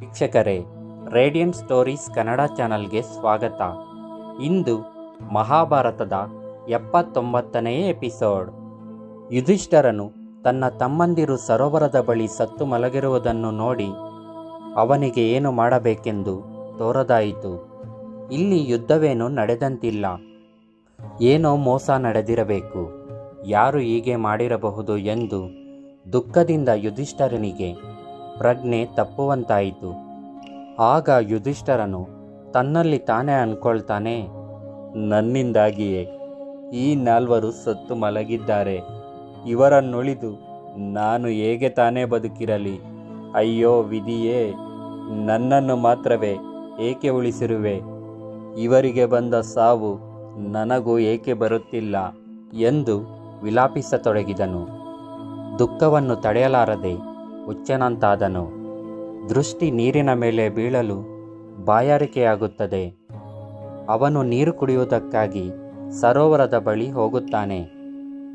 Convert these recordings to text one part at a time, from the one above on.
ವೀಕ್ಷಕರೇ radiant stories Kannada ಚಾನಲ್ಗೆ ಸ್ವಾಗತ. ಇಂದು ಮಹಾಭಾರತದ ಎಪ್ಪತ್ತೊಂಬತ್ತನೆಯ ಎಪಿಸೋಡ್. ಯುಧಿಷ್ಠರನು ತನ್ನ ತಮ್ಮಂದಿರು ಸರೋವರದ ಬಳಿ ಸತ್ತು ಮಲಗಿರುವುದನ್ನು ನೋಡಿ ಅವನಿಗೆ ಏನು ಮಾಡಬೇಕೆಂದು ತೋರದಾಯಿತು. ಇಲ್ಲಿ ಯುದ್ಧವೇನೂ ನಡೆದಂತಿಲ್ಲ. ಏನೋ ಮೋಸ ನಡೆದಿರಬೇಕು. ಯಾರು ಹೀಗೆ ಮಾಡಿರಬಹುದು ಎಂದು ದುಃಖದಿಂದ ಯುಧಿಷ್ಠರನಿಗೆ ಪ್ರಜ್ಞೆ ತಪ್ಪುವಂತಾಯಿತು. ಆಗ ಯುಧಿಷ್ಠರನು ತನ್ನಲ್ಲಿ ತಾನೇ ಅನ್ಕೊಳ್ತಾನೆ, ನನ್ನಿಂದಾಗಿಯೇ ಈ ನಾಲ್ವರು ಸತ್ತು ಮಲಗಿದ್ದಾರೆ. ಇವರನ್ನುಳಿದು ನಾನು ಹೇಗೆ ತಾನೇ ಬದುಕಿರಲಿ? ಅಯ್ಯೋ ವಿಧಿಯೇ, ನನ್ನನ್ನು ಮಾತ್ರವೇ ಏಕೆ ಉಳಿಸಿರುವೆ? ಇವರಿಗೆ ಬಂದ ಸಾವು ನನಗೂ ಏಕೆ ಬರುತ್ತಿಲ್ಲ ಎಂದು ವಿಲಾಪಿಸತೊಡಗಿದನು. ದುಃಖವನ್ನು ತಡೆಯಲಾರದೆ ಹುಚ್ಚನಂತಾದನು. ದೃಷ್ಟಿ ನೀರಿನ ಮೇಲೆ ಬೀಳಲು ಬಾಯಾರಿಕೆಯಾಗುತ್ತದೆ. ಅವನು ನೀರು ಕುಡಿಯುವುದಕ್ಕಾಗಿ ಸರೋವರದ ಬಳಿ ಹೋಗುತ್ತಾನೆ.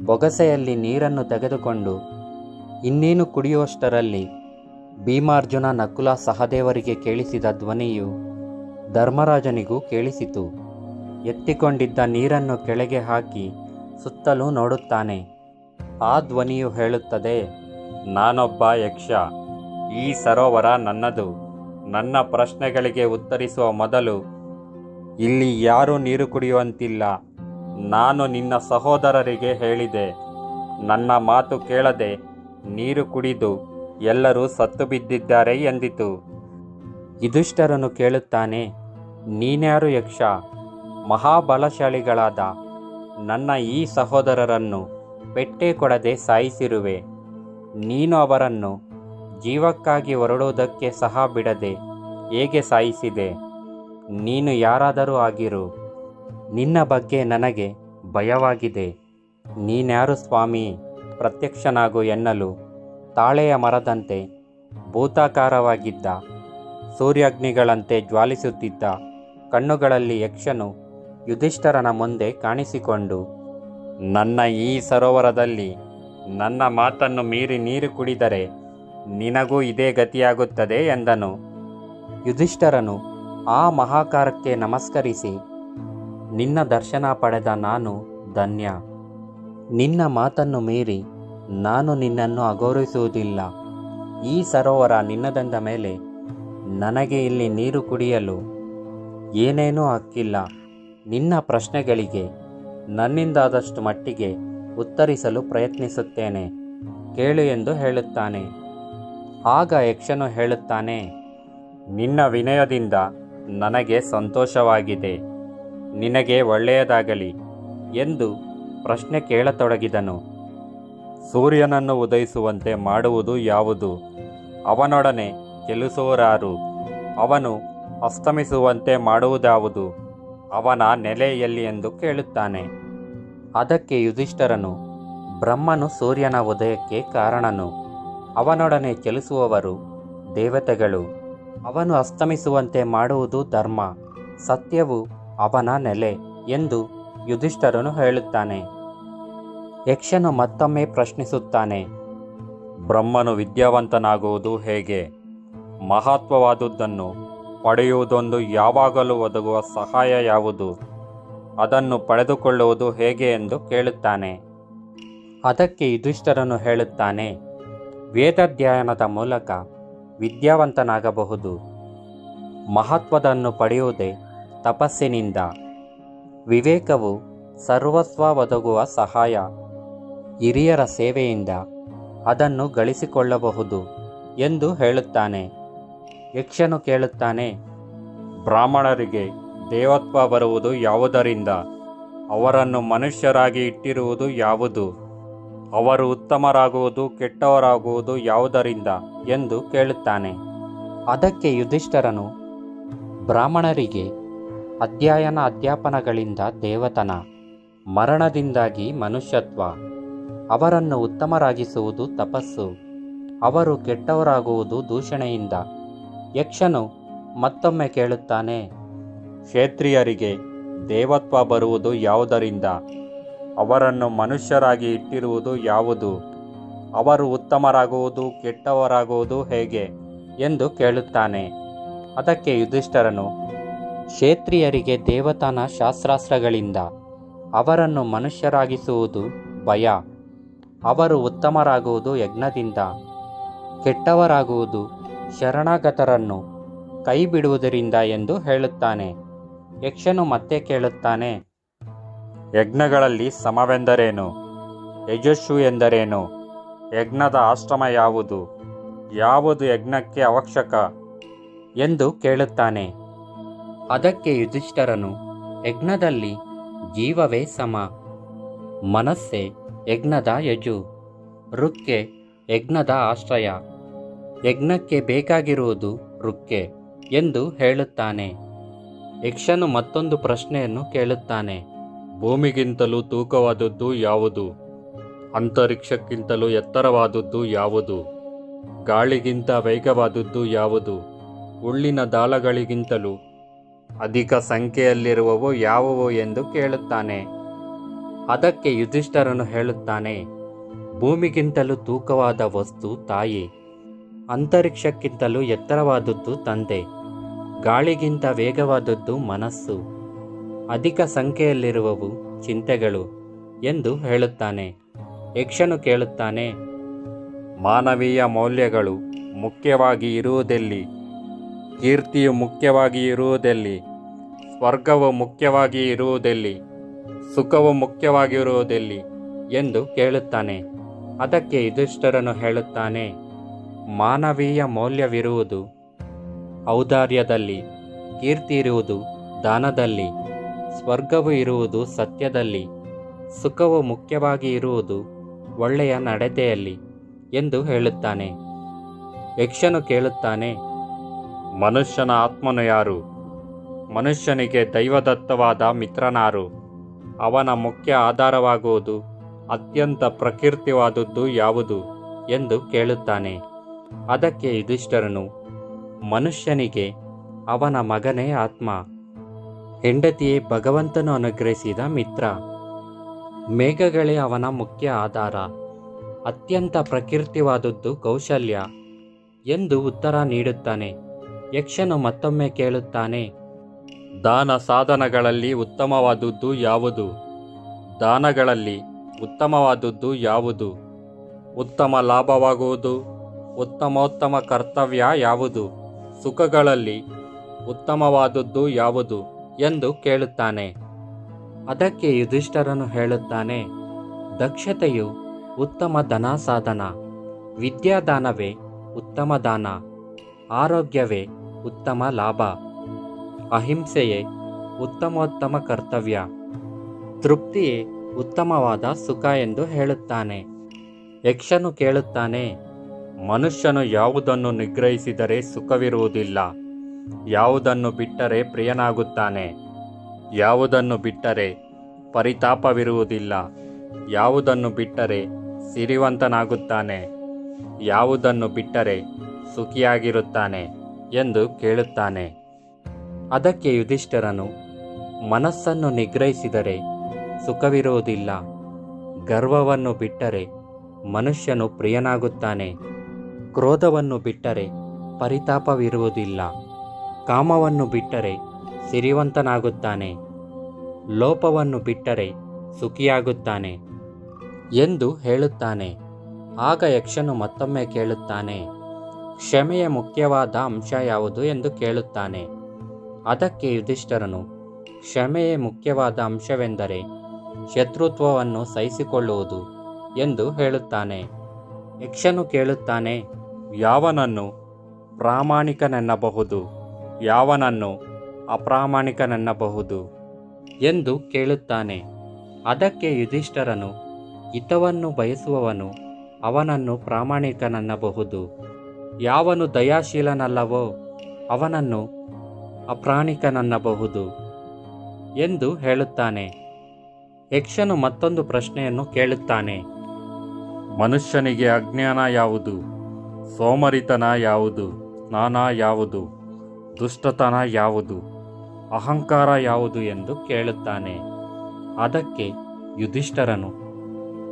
ಬೊಗಸೆಯಲ್ಲಿ ನೀರನ್ನು ತೆಗೆದುಕೊಂಡು ಇನ್ನೇನು ಕುಡಿಯುವಷ್ಟರಲ್ಲಿ ಭೀಮಾರ್ಜುನ ನಕುಲ ಸಹದೇವರಿಗೆ ಕೇಳಿಸಿದ ಧ್ವನಿಯು ಧರ್ಮರಾಜನಿಗೂ ಕೇಳಿಸಿತು. ಎತ್ತಿಕೊಂಡಿದ್ದ ನೀರನ್ನು ಕೆಳಗೆ ಹಾಕಿ ಸುತ್ತಲೂ ನೋಡುತ್ತಾನೆ. ಆ ಧ್ವನಿಯು ಹೇಳುತ್ತದೆ ನಾನೊಬ್ಬ ಯಕ್ಷ. ಈ ಸರೋವರ ನನ್ನದು. ನನ್ನ ಪ್ರಶ್ನೆಗಳಿಗೆ ಉತ್ತರಿಸುವ ಮೊದಲು, ಇಲ್ಲಿ ಯಾರೂ ನೀರು ಕುಡಿಯುವಂತಿಲ್ಲ. ನಾನು ನಿನ್ನ ಸಹೋದರರಿಗೆ ಹೇಳಿದೆ. ನನ್ನ ಮಾತು ಕೇಳದೆ ನೀರು ಕುಡಿದು ಎಲ್ಲರೂ ಸತ್ತು ಬಿದ್ದಿದ್ದಾರೆ ಎಂದಿತು. ಯುಧಿಷ್ಠರನು ಕೇಳುತ್ತಾನೆ, ನೀನ್ಯಾರು ಯಕ್ಷ? ಮಹಾಬಲಶಾಲಿಗಳಾದ ನನ್ನ ಈ ಸಹೋದರರನ್ನು ಪೆಟ್ಟೆ ಕೊಡದೆ ಸಾಯಿಸಿರುವೆ. ನೀನು ಅವರನ್ನು ಜೀವಕ್ಕಾಗಿ ಹೊರಡುವುದಕ್ಕೆ ಸಹ ಬಿಡದೆ ಹೇಗೆ ಸಾಯಿಸಿದೆ? ನೀನು ಯಾರಾದರೂ ಆಗಿರು, ನಿನ್ನ ಬಗ್ಗೆ ನನಗೆ ಭಯವಾಗಿದೆ. ನೀನ್ಯಾರು ಸ್ವಾಮಿ? ಪ್ರತ್ಯಕ್ಷನಾಗು ಎನ್ನಲು ತಾಳೆಯ ಮರದಂತೆ ಭೂತಾಕಾರವಾಗಿದ್ದ ಸೂರ್ಯಾಗ್ನಿಗಳಂತೆ ಜ್ವಾಲಿಸುತ್ತಿದ್ದ ಕಣ್ಣುಗಳಲ್ಲಿ ಯಕ್ಷನು ಯುಧಿಷ್ಠರನ ಮುಂದೆ ಕಾಣಿಸಿಕೊಂಡು, ನನ್ನ ಈ ಸರೋವರದಲ್ಲಿ ನನ್ನ ಮಾತನ್ನು ಮೀರಿ ನೀರು ಕುಡಿದರೆ ನಿನಗೂ ಇದೇ ಗತಿಯಾಗುತ್ತದೆ ಎಂದನು. ಯುಧಿಷ್ಠರನು ಆ ಮಹಾಕಾರಕ್ಕೆ ನಮಸ್ಕರಿಸಿ, ನಿನ್ನ ದರ್ಶನ ಪಡೆದ ನಾನು ಧನ್ಯ. ನಿನ್ನ ಮಾತನ್ನು ಮೀರಿ ನಾನು ನಿನ್ನನ್ನು ಅಗೌರವಿಸುವುದಿಲ್ಲ ಈ ಸರೋವರ ನಿನ್ನದಂದ ಮೇಲೆ ನನಗೆ ಇಲ್ಲಿ ನೀರು ಕುಡಿಯಲು ಏನೇನೂ ಹಕ್ಕಿಲ್ಲ. ನಿನ್ನ ಪ್ರಶ್ನೆಗಳಿಗೆ ನನ್ನಿಂದಾದಷ್ಟು ಮಟ್ಟಿಗೆ ಉತ್ತರಿಸಲು ಪ್ರಯತ್ನಿಸುತ್ತೇನೆ. ಕೇಳು ಎಂದು ಹೇಳುತ್ತಾನೆ. ಆಗ ಯಕ್ಷನು ಹೇಳುತ್ತಾನೆ, ನಿನ್ನ ವಿನಯದಿಂದ ನನಗೆ ಸಂತೋಷವಾಗಿದೆ. ನಿನಗೆ ಒಳ್ಳೆಯದಾಗಲಿ ಎಂದು ಪ್ರಶ್ನೆ ಕೇಳತೊಡಗಿದನು. ಸೂರ್ಯನನ್ನು ಉದಯಿಸುವಂತೆ ಮಾಡುವುದು ಯಾವುದು? ಅವನೊಡನೆ ಕೆಲಸೋರಾರು ಅವನು ಅಸ್ತಮಿಸುವಂತೆ ಮಾಡುವುದಾವುದು? ಅವನ ನೆಲೆಯಲ್ಲಿ ಎಂದು ಕೇಳುತ್ತಾನೆ. ಅದಕ್ಕೆ ಯುಧಿಷ್ಠರನು, ಬ್ರಹ್ಮನು ಸೂರ್ಯನ ಉದಯಕ್ಕೆ ಕಾರಣನು. ಅವನೊಡನೆ ಚಲಿಸುವವರು ದೇವತೆಗಳು. ಅವನು ಅಸ್ತಮಿಸುವಂತೆ ಮಾಡುವುದು ಧರ್ಮ, ಸತ್ಯವು ಅವನ ನೆಲೆ ಎಂದು ಯುಧಿಷ್ಠರನು ಹೇಳುತ್ತಾನೆ. ಯಕ್ಷನು ಮತ್ತೊಮ್ಮೆ ಪ್ರಶ್ನಿಸುತ್ತಾನೆ, ಬ್ರಹ್ಮನು ವಿದ್ಯಾವಂತನಾಗುವುದು ಹೇಗೆ? ಮಹತ್ವವಾದುದನ್ನು ಪಡೆಯುವುದೊಂದು ಯಾವಾಗಲೂ ಒದಗುವ ಸಹಾಯ ಯಾವುದು? ಅದನ್ನು ಪಡೆದುಕೊಳ್ಳುವುದು ಹೇಗೆ ಎಂದು ಕೇಳುತ್ತಾನೆ. ಅದಕ್ಕೆ ಯುಧಿಷ್ಠರನು ಹೇಳುತ್ತಾನೆ, ವೇದಾಧ್ಯಯನದ ಮೂಲಕ ವಿದ್ಯಾವಂತನಾಗಬಹುದು. ಮಹತ್ವದನ್ನು ಪಡೆಯುವುದೇ ತಪಸ್ಸಿನಿಂದ. ವಿವೇಕವು ಸರ್ವಸ್ವ ಒದಗುವ ಸಹಾಯ ಹಿರಿಯರ ಸೇವೆಯಿಂದ ಅದನ್ನು ಗಳಿಸಿಕೊಳ್ಳಬಹುದು ಎಂದು ಹೇಳುತ್ತಾನೆ. ಯಕ್ಷನು ಕೇಳುತ್ತಾನೆ, ಬ್ರಾಹ್ಮಣರಿಗೆ ದೇವತ್ವ ಬರುವುದು ಯಾವುದರಿಂದ? ಅವರನ್ನು ಮನುಷ್ಯರಾಗಿ ಇಟ್ಟಿರುವುದು ಯಾವುದು? ಅವರು ಉತ್ತಮರಾಗುವುದು, ಕೆಟ್ಟವರಾಗುವುದು ಯಾವುದರಿಂದ? ಎಂದು ಕೇಳುತ್ತಾನೆ. ಅದಕ್ಕೆ ಯುಧಿಷ್ಠರನು, ಬ್ರಾಹ್ಮಣರಿಗೆ ಅಧ್ಯಯನ ಅಧ್ಯಾಪನಗಳಿಂದ ದೇವತನ ಮರಣದಿಂದಾಗಿ ಮನುಷ್ಯತ್ವ, ಅವರನ್ನು ಉತ್ತಮರಾಗಿಸುವುದು ತಪಸ್ಸು, ಅವರು ಕೆಟ್ಟವರಾಗುವುದು ದೂಷಣೆಯಿಂದ. ಯಕ್ಷನು ಮತ್ತೊಮ್ಮೆ ಕೇಳುತ್ತಾನೆ ಕ್ಷೇತ್ರಿಯರಿಗೆ ದೇವತ್ವ ಬರುವುದು ಯಾವುದರಿಂದ? ಅವರನ್ನು ಮನುಷ್ಯರಾಗಿ ಇಟ್ಟಿರುವುದು ಯಾವುದು? ಅವರು ಉತ್ತಮರಾಗುವುದು, ಕೆಟ್ಟವರಾಗುವುದು ಹೇಗೆ? ಎಂದು ಕೇಳುತ್ತಾನೆ. ಅದಕ್ಕೆ ಯುಧಿಷ್ಠರನು, ಕ್ಷೇತ್ರಿಯರಿಗೆ ದೇವತಾನ ಶಾಸ್ತ್ರಾಸ್ತ್ರಗಳಿಂದ ಅವರನ್ನು ಮನುಷ್ಯರಾಗಿಸುವುದು ಭಯ. ಅವರು ಉತ್ತಮರಾಗುವುದು ಯಜ್ಞದಿಂದ. ಕೆಟ್ಟವರಾಗುವುದು ಶರಣಾಗತರನ್ನು ಕೈ ಬಿಡುವುದರಿಂದ ಎಂದು ಹೇಳುತ್ತಾನೆ. ಯಕ್ಷನು ಮತ್ತೆ ಕೇಳುತ್ತಾನೆ, ಯಜ್ಞಗಳಲ್ಲಿ ಸಮವೆಂದರೇನು? ಯಜಸ್ಸು ಎಂದರೇನು? ಯಜ್ಞದ ಆಶ್ರಮ ಯಾವುದು? ಯಾವುದು ಯಜ್ಞಕ್ಕೆ ಅವಶ್ಯಕ? ಎಂದು ಕೇಳುತ್ತಾನೆ. ಅದಕ್ಕೆ ಯುಧಿಷ್ಠರನು, ಯಜ್ಞದಲ್ಲಿ ಜೀವವೇ ಸಮ, ಮನಸ್ಸೇ ಯಜ್ಞದ ಯಜು, ರುಕ್ಕೆ ಯಜ್ಞದ ಆಶ್ರಯ, ಯಜ್ಞಕ್ಕೆ ಬೇಕಾಗಿರುವುದು ರುಕ್ಕೆ ಎಂದು ಹೇಳುತ್ತಾನೆ. ಯಕ್ಷನು ಮತ್ತೊಂದು ಪ್ರಶ್ನೆಯನ್ನು ಕೇಳುತ್ತಾನೆ. ಭೂಮಿಗಿಂತಲೂ ತೂಕವಾದದ್ದು ಯಾವುದು? ಅಂತರಿಕ್ಷಕ್ಕಿಂತಲೂ ಎತ್ತರವಾದದ್ದು ಯಾವುದು? ಗಾಳಿಗಿಂತ ವೇಗವಾದದ್ದು ಯಾವುದು? ಉಳ್ಳಿನ ದಾಳಗಳಿಗಿಂತಲೂ ಅಧಿಕ ಸಂಖ್ಯೆಯಲ್ಲಿರುವವು ಯಾವುವು ಎಂದು ಕೇಳುತ್ತಾನೆ. ಅದಕ್ಕೆ ಯುಧಿಷ್ಠರನು ಹೇಳುತ್ತಾನೆ, ಭೂಮಿಗಿಂತಲೂ ತೂಕವಾದ ವಸ್ತು ತಾಯಿ, ಅಂತರಿಕ್ಷಕ್ಕಿಂತಲೂ ಎತ್ತರವಾದದ್ದು ತಂದೆ. ಗಾಳಿಗಿಂತ ವೇಗವಾದದ್ದು ಮನಸ್ಸು. ಅಧಿಕ ಸಂಖ್ಯೆಯಲ್ಲಿರುವವು ಚಿಂತೆಗಳು ಎಂದು ಹೇಳುತ್ತಾನೆ. ಯಕ್ಷನು ಕೇಳುತ್ತಾನೆ, ಮಾನವೀಯ ಮೌಲ್ಯಗಳು ಮುಖ್ಯವಾಗಿ ಇರುವುದೆಲ್ಲಿ? ಕೀರ್ತಿಯು ಮುಖ್ಯವಾಗಿ ಇರುವುದೆಲ್ಲಿ? ಸ್ವರ್ಗವು ಮುಖ್ಯವಾಗಿ ಇರುವುದೆಲ್ಲಿ? ಸುಖವು ಮುಖ್ಯವಾಗಿರುವುದೆಲ್ಲಿ ಎಂದು ಕೇಳುತ್ತಾನೆ. ಅದಕ್ಕೆ ಯುಧಿಷ್ಠರನು ಹೇಳುತ್ತಾನೆ, ಮಾನವೀಯ ಮೌಲ್ಯವಿರುವುದು ಔದಾರ್ಯದಲ್ಲಿ, ಕೀರ್ತಿ ಇರುವುದು ದಾನದಲ್ಲಿ, ಸ್ವರ್ಗವು ಇರುವುದು ಸತ್ಯದಲ್ಲಿ, ಸುಖವು ಮುಖ್ಯವಾಗಿ ಇರುವುದು ಒಳ್ಳೆಯ ನಡತೆಯಲ್ಲಿ ಎಂದು ಹೇಳುತ್ತಾನೆ. ಯಕ್ಷನು ಕೇಳುತ್ತಾನೆ, ಮನುಷ್ಯನ ಆತ್ಮನು ಯಾರು? ಮನುಷ್ಯನಿಗೆ ದೈವದತ್ತವಾದ ಮಿತ್ರನಾರು. ಅವನ ಮುಖ್ಯ ಆಧಾರವಾಗುವುದು ಅತ್ಯಂತ ಪ್ರಕೃತಿವಾದದ್ದು ಯಾವುದು ಎಂದು ಕೇಳುತ್ತಾನೆ. ಅದಕ್ಕೆ ಯುಧಿಷ್ಠರನು ಮನುಷ್ಯನಿಗೆ ಅವನ ಮಗನೇ ಆತ್ಮ. ಹೆಂಡತಿಯೇ ಭಗವಂತನು ಅನುಗ್ರಹಿಸಿದ ಮಿತ್ರ. ಮೇಘಗಳೇ ಅವನ ಮುಖ್ಯ ಆಧಾರ. ಅತ್ಯಂತ ಪ್ರಕೃತಿವಾದದ್ದು ಕೌಶಲ್ಯ ಎಂದು ಉತ್ತರ ನೀಡುತ್ತಾನೆ. ಯಕ್ಷನು ಮತ್ತೊಮ್ಮೆ ಕೇಳುತ್ತಾನೆ, ದಾನ ಸಾಧನಗಳಲ್ಲಿ ಉತ್ತಮವಾದದ್ದು ಯಾವುದು? ದಾನಗಳಲ್ಲಿ ಉತ್ತಮವಾದದ್ದು ಯಾವುದು? ಉತ್ತಮ ಲಾಭವಾಗುವುದು? ಉತ್ತಮೋತ್ತಮ ಕರ್ತವ್ಯ ಯಾವುದು? ಸುಖಗಳಲ್ಲಿ ಉತ್ತಮವಾದದ್ದು ಯಾವುದು ಎಂದು ಕೇಳುತ್ತಾನೆ. ಅದಕ್ಕೆ ಯುಧಿಷ್ಠರನು ಹೇಳುತ್ತಾನೆ, ದಕ್ಷತೆಯು ಉತ್ತಮ ಧನ ಸಾಧನ, ವಿದ್ಯಾದಾನವೇ ಉತ್ತಮ ದಾನ, ಆರೋಗ್ಯವೇ ಉತ್ತಮ ಲಾಭ, ಅಹಿಂಸೆಯೇ ಉತ್ತಮೋತ್ತಮ ಕರ್ತವ್ಯ, ತೃಪ್ತಿಯೇ ಉತ್ತಮವಾದ ಸುಖ ಎಂದು ಹೇಳುತ್ತಾನೆ. ಯಕ್ಷನು ಕೇಳುತ್ತಾನೆ ಮನುಷ್ಯನು ಯಾವುದನ್ನು ನಿಗ್ರಹಿಸಿದರೆ ಸುಖವಿರುವುದಿಲ್ಲ, ಯಾವುದನ್ನು ಬಿಟ್ಟರೆ ಪ್ರಿಯನಾಗುತ್ತಾನೆ. ಯಾವುದನ್ನು ಬಿಟ್ಟರೆ ಪರಿತಾಪವಿರುವುದಿಲ್ಲ, ಯಾವುದನ್ನು ಬಿಟ್ಟರೆ ಸಿರಿವಂತನಾಗುತ್ತಾನೆ. ಯಾವುದನ್ನು ಬಿಟ್ಟರೆ ಸುಖಿಯಾಗಿರುತ್ತಾನೆ ಎಂದು ಕೇಳುತ್ತಾನೆ. ಅದಕ್ಕೆ ಯುಧಿಷ್ಠರನು, ಮನಸ್ಸನ್ನು ನಿಗ್ರಹಿಸಿದರೆ ಸುಖವಿರುವುದಿಲ್ಲ, ಗರ್ವವನ್ನು ಬಿಟ್ಟರೆ ಮನುಷ್ಯನು ಪ್ರಿಯನಾಗುತ್ತಾನೆ. ಕ್ರೋಧವನ್ನು ಬಿಟ್ಟರೆ ಪರಿತಾಪವಿರುವುದಿಲ್ಲ. ಕಾಮವನ್ನು ಬಿಟ್ಟರೆ ಸಿರಿವಂತನಾಗುತ್ತಾನೆ. ಲೋಪವನ್ನು ಬಿಟ್ಟರೆ ಸುಖಿಯಾಗುತ್ತಾನೆ ಎಂದು ಹೇಳುತ್ತಾನೆ. ಆಗ ಯಕ್ಷನು ಮತ್ತೊಮ್ಮೆ ಕೇಳುತ್ತಾನೆ, ಕ್ಷಮೆಯ ಮುಖ್ಯವಾದ ಅಂಶ ಯಾವುದು? ಎಂದು ಕೇಳುತ್ತಾನೆ. ಅದಕ್ಕೆ ಯುಧಿಷ್ಠರನು, ಕ್ಷಮೆಯೇ ಮುಖ್ಯವಾದ ಅಂಶವೆಂದರೆ ಶತ್ರುತ್ವವನ್ನು ಸಹಿಸಿಕೊಳ್ಳುವುದು ಎಂದು ಹೇಳುತ್ತಾನೆ. ಯಕ್ಷನು ಕೇಳುತ್ತಾನೆ ಯಾವನನ್ನು ಪ್ರಾಮಾಣಿಕನೆನ್ನಬಹುದು? ಯಾವನನ್ನು ಅಪ್ರಾಮಾಣಿಕನೆನ್ನಬಹುದು? ಎಂದು ಕೇಳುತ್ತಾನೆ. ಅದಕ್ಕೆ ಯುಧಿಷ್ಠರನು, ಹಿತವನ್ನು ಬಯಸುವವನು ಅವನನ್ನು ಪ್ರಾಮಾಣಿಕನನ್ನಬಹುದು. ಯಾವನು ದಯಾಶೀಲನಲ್ಲವೋ ಅವನನ್ನು ಅಪ್ರಾಣಿಕನನ್ನಬಹುದು. ಎಂದು ಹೇಳುತ್ತಾನೆ. ಯಕ್ಷನು ಮತ್ತೊಂದು ಪ್ರಶ್ನೆಯನ್ನು ಕೇಳುತ್ತಾನೆ. ಮನುಷ್ಯನಿಗೆ ಅಜ್ಞಾನ ಯಾವುದು? ಸೋಮರಿತನ ಯಾವುದು ಸ್ನಾನ ಯಾವುದು, ದುಷ್ಟತನ ಯಾವುದು, ಅಹಂಕಾರ ಯಾವುದು ಎಂದು ಕೇಳುತ್ತಾನೆ. ಅದಕ್ಕೆ ಯುಧಿಷ್ಠರನು,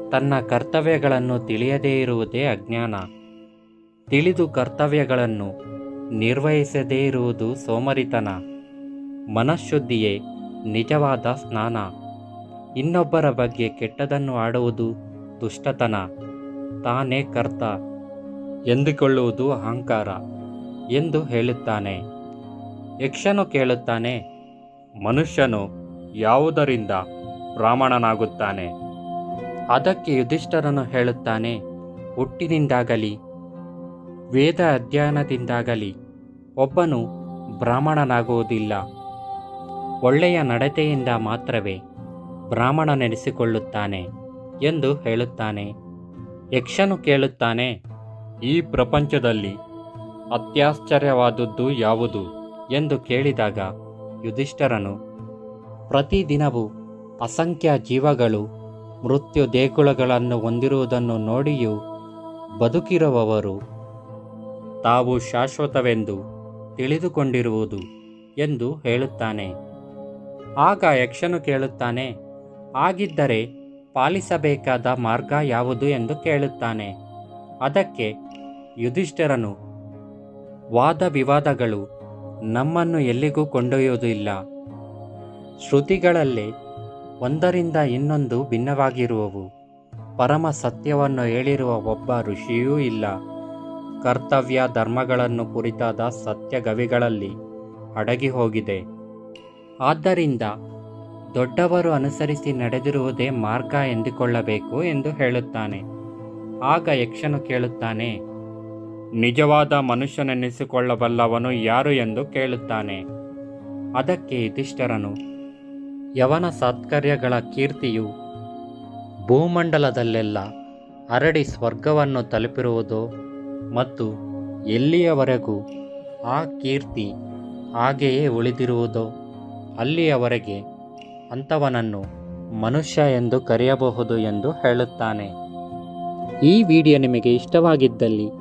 ತನ್ನ ಕರ್ತವ್ಯಗಳನ್ನು ತಿಳಿಯದೇ ಇರುವುದೇ ಅಜ್ಞಾನ. ತಿಳಿದು ಕರ್ತವ್ಯಗಳನ್ನು ನಿರ್ವಹಿಸದೇ ಇರುವುದು ಸೋಮರಿತನ. ಮನಃಶುದ್ಧಿಯೇ ನಿಜವಾದ ಸ್ನಾನ. ಇನ್ನೊಬ್ಬರ ಬಗ್ಗೆ ಕೆಟ್ಟದನ್ನು ಆಡುವುದು ದುಷ್ಟತನ. ತಾನೇ ಕರ್ತ. ಎಂದುಕೊಳ್ಳುವುದು ಅಹಂಕಾರ ಎಂದು ಹೇಳುತ್ತಾನೆ. ಯಕ್ಷನು ಕೇಳುತ್ತಾನೆ, ಮನುಷ್ಯನು ಯಾವುದರಿಂದ ಬ್ರಾಹ್ಮಣನಾಗುತ್ತಾನೆ? ಅದಕ್ಕೆ ಯುಧಿಷ್ಠರನು ಹೇಳುತ್ತಾನೆ, ಹುಟ್ಟಿನಿಂದಾಗಲಿ, ವೇದ ಅಧ್ಯಯನದಿಂದಾಗಲಿ ಒಬ್ಬನು ಬ್ರಾಹ್ಮಣನಾಗುವುದಿಲ್ಲ. ಒಳ್ಳೆಯ ನಡತೆಯಿಂದ ಮಾತ್ರವೇ ಬ್ರಾಹ್ಮಣನೆನಿಸಿಕೊಳ್ಳುತ್ತಾನೆ ಎಂದು ಹೇಳುತ್ತಾನೆ. ಯಕ್ಷನು ಕೇಳುತ್ತಾನೆ ಈ ಪ್ರಪಂಚದಲ್ಲಿ ಅತ್ಯಾಶ್ಚರ್ಯವಾದದ್ದು ಯಾವುದು ಎಂದು ಕೇಳಿದಾಗ ಯುಧಿಷ್ಠರನು, ಪ್ರತಿದಿನವೂ ಅಸಂಖ್ಯ ಜೀವಗಳು ಮೃತ್ಯು ದೇಗುಲಗಳನ್ನು ಹೊಂದಿರುವುದನ್ನು ನೋಡಿಯೂ ಬದುಕಿರುವವರು ತಾವು ಶಾಶ್ವತವೆಂದು ತಿಳಿದುಕೊಂಡಿರುವುದು ಎಂದು ಹೇಳುತ್ತಾನೆ. ಆಗ ಯಕ್ಷನು ಕೇಳುತ್ತಾನೆ, ಆಗಿದ್ದರೆ ಪಾಲಿಸಬೇಕಾದ ಮಾರ್ಗ ಯಾವುದು? ಎಂದು ಕೇಳುತ್ತಾನೆ. ಅದಕ್ಕೆ ಯುಧಿಷ್ಠಿರನು ವಾದ ವಿವಾದಗಳು ನಮ್ಮನ್ನು ಎಲ್ಲಿಗೂ ಕೊಂಡೊಯ್ಯುವುದಿಲ್ಲ. ಶ್ರುತಿಗಳಲ್ಲಿ ಒಂದರಿಂದ ಇನ್ನೊಂದು ಭಿನ್ನವಾಗಿರುವವು. ಪರಮ ಸತ್ಯವನ್ನು ಹೇಳಿರುವ ಒಬ್ಬ ಋಷಿಯೂ ಇಲ್ಲ. ಕರ್ತವ್ಯ ಧರ್ಮಗಳನ್ನು ಕುರಿತಾದ ಸತ್ಯಗವಿಗಳಲ್ಲಿ ಅಡಗಿ ಹೋಗಿದೆ. ಆದ್ದರಿಂದ ದೊಡ್ಡವರು ಅನುಸರಿಸಿ ನಡೆದಿರುವುದೇ ಮಾರ್ಗ ಎಂದುಕೊಳ್ಳಬೇಕು ಎಂದು ಹೇಳುತ್ತಾನೆ. ಆಗ ಯಕ್ಷನು ಕೇಳುತ್ತಾನೆ ನಿಜವಾದ ಮನುಷ್ಯನೆನ್ನಿಸಿಕೊಳ್ಳಬಲ್ಲವನು ಯಾರು ಎಂದು ಕೇಳುತ್ತಾನೆ. ಅದಕ್ಕೆ ಯುಧಿಷ್ಠರನು, ಯವನ ಸತ್ಕರ್ಯಗಳ ಕೀರ್ತಿಯು ಭೂಮಂಡಲದಲ್ಲೆಲ್ಲ ಹರಡಿ ಸ್ವರ್ಗವನ್ನು ತಲುಪಿರುವುದೋ ಮತ್ತು ಎಲ್ಲಿಯವರೆಗೂ ಆ ಕೀರ್ತಿ ಹಾಗೆಯೇ ಉಳಿದಿರುವುದೋ ಅಲ್ಲಿಯವರೆಗೆ ಅಂಥವನನ್ನು ಮನುಷ್ಯ ಎಂದು ಕರೆಯಬಹುದು ಎಂದು ಹೇಳುತ್ತಾನೆ. ಈ ವಿಡಿಯೋ ನಿಮಗೆ ಇಷ್ಟವಾಗಿದ್ದಲ್ಲಿ